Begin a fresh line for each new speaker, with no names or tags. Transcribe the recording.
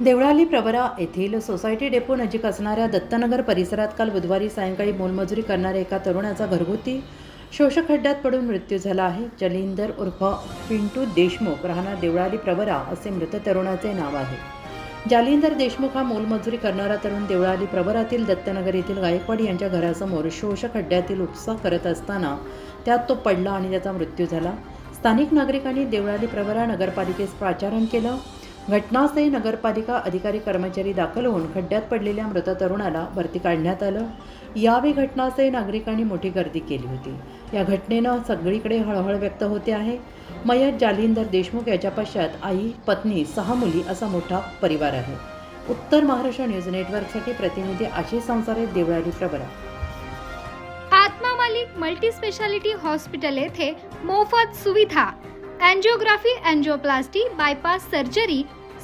देवळाली प्रवरा येथील society depot नजीक असणाऱ्या दत्तनगर परिसरात काल बुधवारी सायंकाळी मोलमजुरी करणाऱ्या एका तरुणाचा घरगुती शोषक खड्ड्यात पडून मृत्यू झाला आहे. जलिंदर उर्फ पिंटू देशमुख राहणार देवळाली प्रवरा असे मृत तरुणाचे नाव आहे. जालिंदर देशमुख हा मोलमजुरी करणारा तरुण देवळाली प्रवरातील दत्तनगर येथील गायकवाड यांच्या घरासमोर शोषक खड्ड्यातील उपसा करत असताना त्यात तो पडला आणि त्याचा मृत्यू झाला. स्थानिक नागरिकांनी देवळाली प्रवरा नगरपालिकेस प्राचारण केलं. घटनास्थळी नगरपालिका अधिकारी कर्मचारी दाखल होऊन खड्ड्यात पडलेल्या मृत तरुणाला भरती काढण्यात आलं. यावेळी घटनास्थळी नागरिकांनी मोठी गर्दी केली होती. या घटनेनं सगळीकडे हळहळ व्यक्त होते आहे. मयत जालिंदर देशमुख याच्या पश्चात आई पत्नी सहा मुली असा मोठा परिवार आहे. उत्तर महाराष्ट्र न्यूज नेटवर्कसाठी प्रतिनिधी आशिष संसारे देवळाली प्रबरा
आत्मा मालिक मल्टी स्पेशालिटी हॉस्पिटल येथे मोफत सुविधा अँजिओग्राफी अँजिओप्लास्टी बायपास सर्जरी